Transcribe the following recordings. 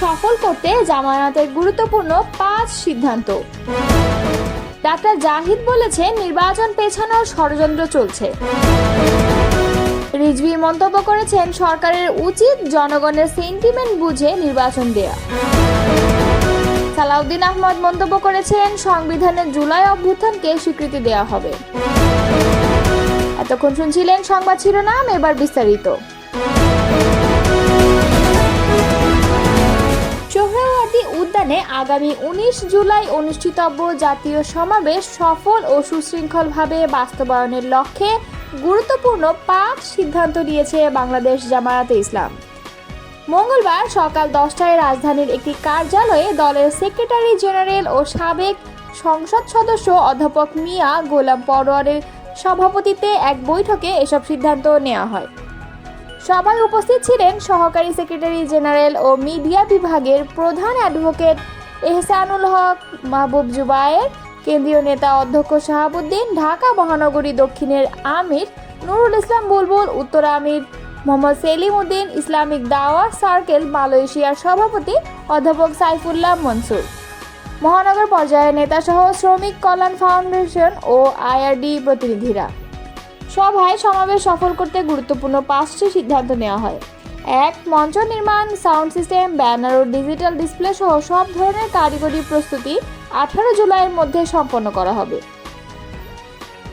সফল করতে জামায়াতের গুরুত্বপূর্ণ পাঁচ সিদ্ধান্ত। ডাক্তার জাহিদ বলেছেন নির্বাচন পেছানোর ষড়যন্ত্র চলছে। রিজভি মন্তব্য করেছেন, সরকারের উচিত জনগণের সেন্টিমেন্ট বুঝে নির্বাচন দেয়া। সালাউদ্দিন আহমদ মন্তব্য করেছেন, সংবিধানের জুলাই অভ্যুত্থানকে স্বীকৃতি দেওয়া হবে। এতক্ষণ শুনছিলেন সংবাদ শিরোনাম, এবার বিস্তারিত। আগামী উনিশ জুলাই অনুষ্ঠিতব্য জাতীয় সমাবেশ সফল ও সুশৃঙ্খলভাবে বাস্তবায়নের লক্ষ্যে গুরুত্বপূর্ণ পাঁচ সিদ্ধান্ত নিয়েছে বাংলাদেশ জামায়াতে ইসলাম। মঙ্গলবার সকাল দশটায় রাজধানীর একটি কার্যালয়ে দলের সেক্রেটারি জেনারেল ও সাবেক সংসদ সদস্য অধ্যাপক মিয়া গোলাম পরোয়ারের সভাপতিত্বে এক বৈঠকে এসব সিদ্ধান্ত নেওয়া হয়। সভায় উপস্থিত ছিলেন সহকারী সেক্রেটারি জেনারেল ও মিডিয়া বিভাগের প্রধান অ্যাডভোকেট এহসানুল হক, মাহবুব জুবায়ের, কেন্দ্রীয় নেতা অধ্যক্ষ শাহাবুদ্দিন, ঢাকা মহানগরী দক্ষিণের আমির, নুরুল ইসলাম বুলবুল, উত্তর আমির মোহাম্মদ সেলিম উদ্দিন ইসলামিক দাওয়া সার্কেল মালয়েশিয়ার সভাপতি অধ্যাপক সাইফুল্লাহ মনসুর। মহানগর পর্যায়ের নেতাসহ শ্রমিক কল্যাণ ফাউন্ডেশন ও আইআরডি প্রতিনিধিরা। সভায় সমাবেশ সফল করতে গুরুত্বপূর্ণ পাঁচটি সিদ্ধান্ত নেওয়া হয়। এক মঞ্চ নির্মাণ, সাউন্ড সিস্টেম, ব্যানার ও ডিজিটাল ডিসপ্লে সহ সব ধরনের কারিগরি প্রস্তুতি আঠারো জুলাইয়ের মধ্যে সম্পন্ন করা হবে।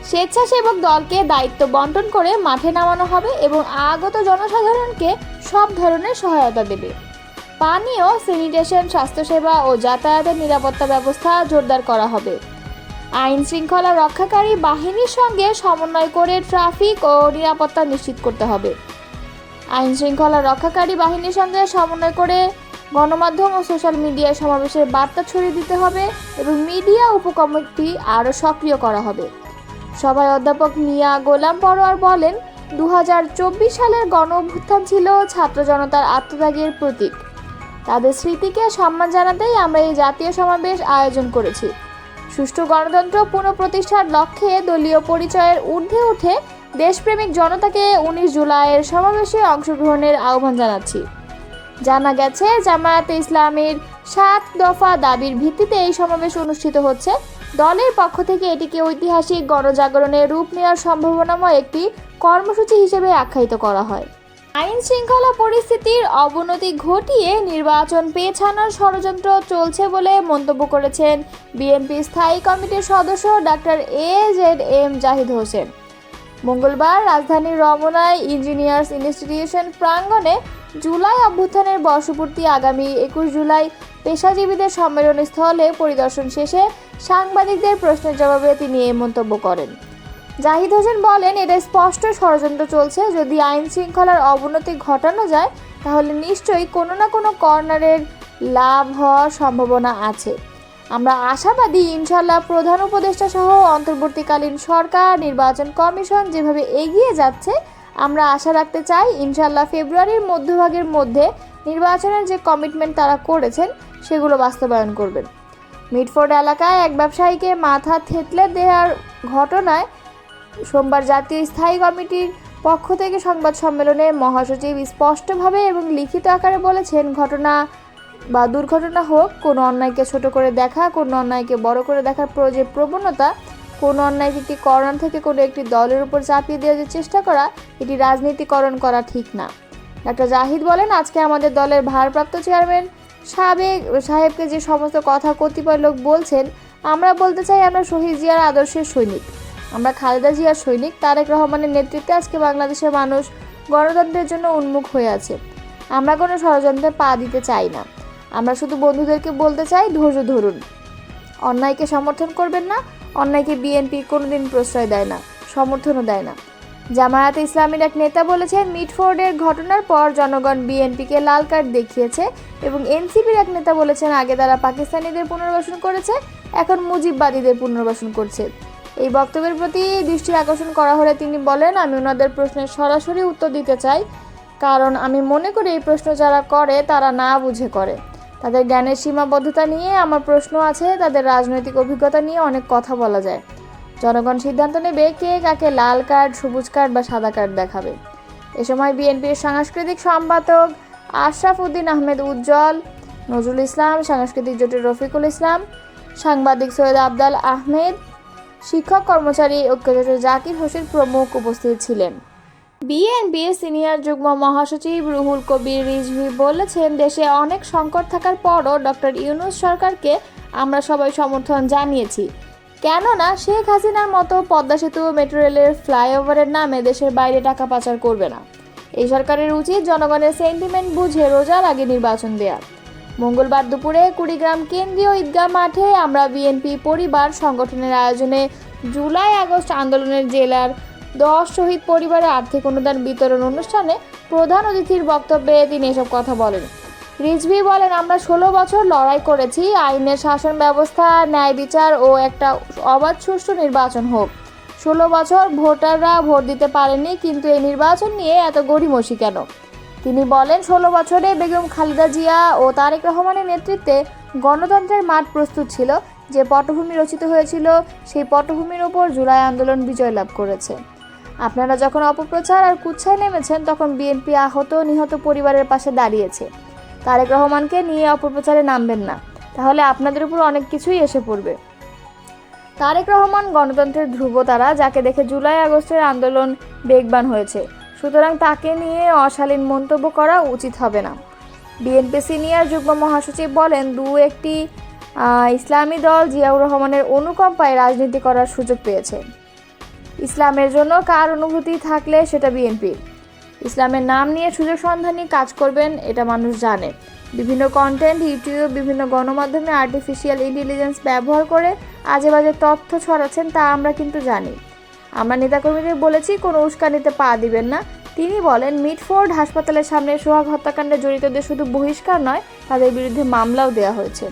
স্বেচ্ছাসেবক দলকে দায়িত্ব বন্টন করে মাঠে নামানো হবে এবং আগত জনসাধারণকে সব ধরনের সহায়তা দেবে। পানীয় স্যানিটেশন, স্বাস্থ্যসেবা ও যাতায়াতের নিরাপত্তা ব্যবস্থা জোরদার করা হবে। আইন শৃঙ্খলা রক্ষাকারী বাহিনীর সঙ্গে সমন্বয় করে ট্রাফিক ও নিরাপত্তা নিশ্চিত করতে হবে। আইন শৃঙ্খলা রক্ষাকারী বাহিনীর সঙ্গে সমন্বয় করে গণমাধ্যম ও সোশ্যাল মিডিয়ায় সমাবেশের বার্তা ছড়িয়ে দিতে হবে এবং মিডিয়া উপকমিটি আরও সক্রিয় করা হবে। সভায় অধ্যাপক মিয়া গোলাম পরোয়ার বলেন দু হাজার চব্বিশ সালের গণ অভ্যুত্থান ছিল ছাত্র জনতার আত্মত্যাগের প্রতীক। তাদের স্মৃতিকে সম্মান জানাতেই আমরা এই জাতীয় সমাবেশ আয়োজন করেছি। সুষ্ঠু গণতন্ত্র পুনঃপ্রতিষ্ঠার লক্ষ্যে দলীয় পরিচয়ের ঊর্ধ্বে উঠে দেশপ্রেমিক জনতাকে উনিশ জুলাইয়ের সমাবেশে অংশগ্রহণের আহ্বান জানাচ্ছি। জানা গেছে, জামায়াতে ইসলামের সাত দফা দাবির ভিত্তিতে এই সমাবেশ অনুষ্ঠিত হচ্ছে। দলের পক্ষ থেকে এটিকে ঐতিহাসিক গণজাগরণের রূপ নেওয়ার সম্ভাবনাময় একটি কর্মসূচি হিসেবে আখ্যায়িত করা হয়। আইন শৃঙ্খলা পরিস্থিতির অবনতি ঘটিয়ে নির্বাচন পেছানোর ষড়যন্ত্র চলছে বলে মন্তব্য করেছেন বিএনপি স্থায়ী কমিটির সদস্য doctor A Z M Zahid Hossain. মঙ্গলবার রাজধানীর রমনায় ইঞ্জিনিয়ার্স ইনস্টিটিউশন প্রাঙ্গণে জুলাই অভ্যুত্থানের বর্ষপূর্তি আগামী একুশ জুলাই পেশাজীবীদের সম্মেলন স্থলে পরিদর্শন শেষে সাংবাদিকদের প্রশ্নের জবাবে তিনি এই মন্তব্য করেন। জাহিদ হোসেন বলেন, এটা স্পষ্ট ষড়যন্ত্র চলছে। যদি আইন শৃঙ্খলার অবনতি ঘটানো যায়, তাহলে নিশ্চয়ই কোনো না কোনো কর্নারের লাভ হওয়ার সম্ভাবনা আছে। আমরা আশাবাদী ইনশাল্লাহ প্রধান উপদেষ্টা সহ অন্তর্বর্তীকালীন সরকার, নির্বাচন কমিশন যেভাবে এগিয়ে যাচ্ছে, আমরা আশা রাখতে চাই ইনশাল্লাহ ফেব্রুয়ারির মধ্যভাগের মধ্যে নির্বাচনের যে কমিটমেন্ট তারা করেছেন, সেগুলো বাস্তবায়ন করবেন। মিটফোর্ড এলাকায় এক ব্যবসায়ীকে মাথা থেতলে দেওয়ার ঘটনায় সোমবার জাতীয় স্থায়ী কমিটির পক্ষ থেকে সংবাদ সম্মেলনে মহাসচিব স্পষ্টভাবে এবং লিখিত আকারে বলেছেন, ঘটনা বা দুর্ঘটনা হোক, কোনো অন্যায়কে ছোট করে দেখা, কোনো অন্যায়কে বড় করে দেখার যে প্রবণতা, কোনো অন্যায়কে কর্নার থেকে কোনো একটি দলের উপর চাপিয়ে দেওয়ার যে চেষ্টা করা, এটি রাজনীতিকরণ করা ঠিক না। ডাক্তার জাহিদ বলেন, আজকে আমাদের দলের ভারপ্রাপ্ত চেয়ারম্যান সাবেক সাহেবকে যে সমস্ত কথা কতিপয় লোক বলছেন, আমরা বলতে চাই আমরা শহীদ জিয়ার আদর্শের সৈনিক। আমরা খালেদা জিয়ার সৈনিক, তারেক রহমানের নেতৃত্বে আজকে বাংলাদেশের মানুষ গণতন্ত্রের জন্য উন্মুখ হয়ে আছে। আমরা কোনো ষড়যন্ত্রে পা দিতে চাই না। আমরা শুধু বন্ধুদেরকে বলতে চাই, ধৈর্য ধরুন। অন্যায়কে সমর্থন করবেন না, অন্যায়কে বিএনপি কোনোদিন প্রশ্রয় দেয় না, সমর্থনও দেয় না। জামায়াতে ইসলামীর এক নেতা বলেছেন, মিটফোর্ডের ঘটনার পর জনগণ বিএনপিকে লাল কার্ড দেখিয়েছে এবং এনসিপির এক নেতা বলেছেন, আগে তারা পাকিস্তানিদের পুনর্বাসন করেছে, এখন মুজিববাদীদের পুনর্বাসন করছে। এই বক্তব্যের প্রতি দৃষ্টি আকর্ষণ করা হলে তিনি বলেন, আমি ওনাদের প্রশ্নের সরাসরি উত্তর দিতে চাই, কারণ আমি মনে করি এই প্রশ্ন যারা করে, তারা না বুঝে করে। তাদের জ্ঞানের সীমাবদ্ধতা নিয়ে আমার প্রশ্ন আছে, তাদের রাজনৈতিক অভিজ্ঞতা নিয়ে অনেক কথা বলা যায়। জনগণ সিদ্ধান্ত নেবে কে কাকে লাল কার্ড, সবুজ কার্ড বা সাদা কার্ড দেখাবে। এ সময় বিএনপির সাংস্কৃতিক সম্পাদক আশরাফ উদ্দিন আহমেদ উজ্জ্বল, নজরুল ইসলাম, সাংস্কৃতিক জোটের রফিকুল ইসলাম, সাংবাদিক সৈয়দ আবদাল আহমেদ, শিক্ষক কর্মচারী ঐক্যজোটের জাকির হোসেন প্রমুখ উপস্থিত ছিলেন। বিএনপির সিনিয়র যুগ্ম মহাসচিব রুহুল কবির রিজভি বলেছেন, দেশে অনেক সংকট থাকার পরও ডক্টর ইউনুস সরকারকে আমরা সবাই সমর্থন জানিয়েছি। কেননা, শেখ হাসিনার মতো পদ্মা সেতু, মেট্রো রেলের ফ্লাইওভারের নামে দেশের বাইরে টাকা পাচার করবে না। এই সরকারের উচিত জনগণের সেন্টিমেন্ট বুঝে রোজার আগে নির্বাচন দেয়া। মঙ্গলবার দুপুরে কুড়িগ্রাম কেন্দ্রীয় ঈদগাহ মাঠে আমরা বিএনপি পরিবার সংগঠনের আয়োজনে জুলাই আগস্ট আন্দোলনের জেলার দশ শহীদ পরিবারের আর্থিক অনুদান বিতরণ অনুষ্ঠানে প্রধান অতিথির বক্তব্যে তিনি এসব কথা বলেন। রিজভি বলেন, আমরা ষোলো বছর লড়াই করেছি, আইনের শাসন ব্যবস্থা, ন্যায় বিচার ও একটা অবাধ সুষ্ঠু নির্বাচন হোক। ষোলো বছর ভোটাররা ভোট দিতে পারেনি কিন্তু এই নির্বাচন নিয়ে এত গড়িমসি কেন? তিনি বলেন, ষোলো বছরে বেগম খালেদা জিয়া ও তারেক রহমানের নেতৃত্বে গণতন্ত্রের মাঠ প্রস্তুত ছিল। যে পটভূমি রচিত হয়েছিল, সেই পটভূমির ওপর জুলাই আন্দোলন বিজয় লাভ করেছে। আপনারা যখন অপপ্রচার আর কুচ্ছায় নেমেছেন, তখন বিএনপি আহত নিহত পরিবারের পাশে দাঁড়িয়েছে। তারেক রহমানকে নিয়ে অপপ্রচারে নামবেন না। তাহলে আপনাদের উপর অনেক কিছুই এসে পড়বে। তারেক রহমান গণতন্ত্রের ধ্রুবতারা, যাকে দেখে জুলাই আগস্টের আন্দোলন বেগবান হয়েছে। সুতরাং তাকে নিয়ে অশালীন মন্তব্য করা উচিত হবে না। বিএনপি সিনিয়র যুগ্ম মহাসচিব বলেন দু একটি ইসলামী দল জিয়াউর রহমানের অনুকম্পায় রাজনীতি করার সুযোগ পেয়েছে। ইসলামের জন্য কার অনুভূতি থাকলে সেটা বিএনপির ইসলামের নাম নিয়ে সুযোগ সন্ধানী কাজ করবেন, এটা মানুষ জানে। বিভিন্ন কন্টেন্ট ইউটিউব বিভিন্ন গণমাধ্যমে আর্টিফিশিয়াল ইন্টেলিজেন্স ব্যবহার করে আজে বাজে তথ্য ছড়াচ্ছেন তা আমরা কিন্তু জানি। আমরা নেতাকর্মীদের বলেছি, কোনো উস্কানিতে পা দিবেন না। তিনি বলেন, মিটফোর্ড হাসপাতালের সামনে সোহাগ হত্যাকাণ্ডে জড়িতদের শুধু বহিষ্কার নয়, তাদের বিরুদ্ধে মামলাও দেওয়া হয়েছে।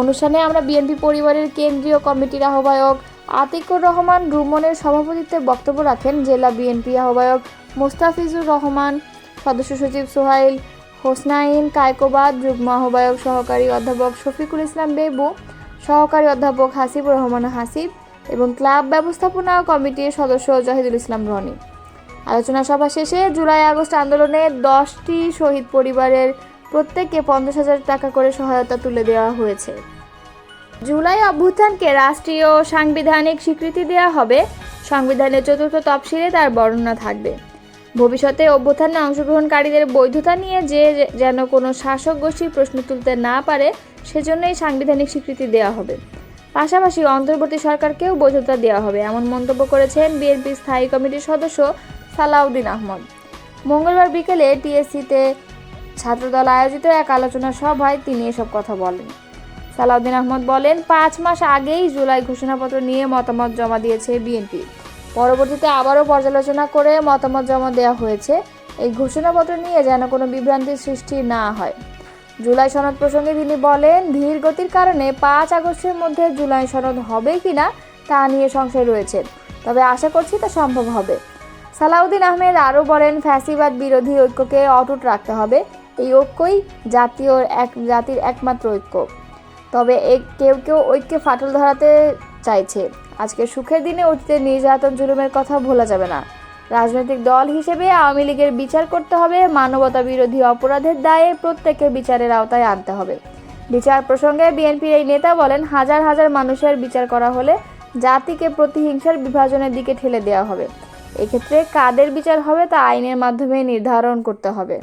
অনুষ্ঠানে আমরা বিএনপি পরিবারের কেন্দ্রীয় কমিটির আহ্বায়ক আতিকুর রহমান রুমনের সভাপতিত্বে বক্তব্য রাখেন জেলা বিএনপি আহ্বায়ক মোস্তাফিজুর রহমান, সদস্য সচিব সোহাইল হোসনাইন, কায়কোবাদ যুগ্ম আহ্বায়ক সহকারী অধ্যাপক শফিকুল ইসলাম বেবু, সহকারী অধ্যাপক হাসিবুর রহমান হাসিব এবং ক্লাব ব্যবস্থাপনা কমিটির সদস্য জাহিদুল ইসলাম রনি। আলোচনা সভা শেষে জুলাই আগস্ট আন্দোলনে দশটি শহীদ পরিবারের প্রত্যেককে পঞ্চাশ হাজার টাকা করে সহায়তা তুলে দেওয়া হয়েছে। জুলাই অভ্যুত্থানকে রাষ্ট্রীয় সাংবিধানিক স্বীকৃতি দেওয়া হবে। সংবিধানের চতুর্থ তফসিলে তার বর্ণনা থাকবে। ভবিষ্যতে অভ্যুত্থানে অংশগ্রহণকারীদের বৈধতা নিয়ে যে যেন কোনো শাসক গোষ্ঠীর প্রশ্ন তুলতে না পারে, সেজন্যই সাংবিধানিক স্বীকৃতি দেওয়া হবে। পাশাপাশি অন্তর্বর্তী সরকারকেও বৈধতা দেওয়া হবে, এমন মন্তব্য করেছেন বিএনপি স্থায়ী কমিটির সদস্য সালাউদ্দিন আহমদ। মঙ্গলবার বিকেলে টিএসসিতে ছাত্রদল আয়োজিত এক আলোচনা সভায় তিনি এসব কথা বলেন। সালাউদ্দিন আহমদ বলেন, পাঁচ মাস আগেই জুলাই ঘোষণাপত্র নিয়ে মতামত জমা দিয়েছে বিএনপি। পরবর্তীতে আবারও পর্যালোচনা করে মতামত জমা দেওয়া হয়েছে। এই ঘোষণাপত্র নিয়ে যেন কোনো বিভ্রান্তির সৃষ্টি না হয়। জুলাই সনদ প্রসঙ্গে তিনি বলেন ধীর গতির কারণে পাঁচ আগস্টের মধ্যে জুলাই সনদ হবে কিনা তা নিয়ে সংশয় রয়েছে। তবে আশা করছি তা সম্ভব হবে। সালাউদ্দিন আহমেদ আরও বলেন, ফ্যাসিবাদ বিরোধী ঐক্যকে অটুট রাখতে হবে। এই ঐক্যই জাতীয় এক জাতির একমাত্র ঐক্য। তবে কেউ কেউ ঐক্যে ফাটল ধরাতে চাইছে। আজকে সুখের দিনে অতীতের নির্যাতন জুলুমের কথা ভোলা যাবে না। রাজনৈতিক দল হিসেবে আওয়ামী লীগের বিচার করতে হবে, মানবতা বিরোধী অপরাধের দায়ে প্রত্যেককে বিচারের আওতায় আনতে হবে। বিচার প্রসঙ্গে বিএনপির এই নেতা বলেন, হাজার হাজার মানুষের বিচার করা হলে জাতিকে প্রতিহিংসার বিভাজনের দিকে ঠেলে দেওয়া হবে। এক্ষেত্রে কাদের বিচার হবে তা আইনের মাধ্যমে নির্ধারণ করতে হবে।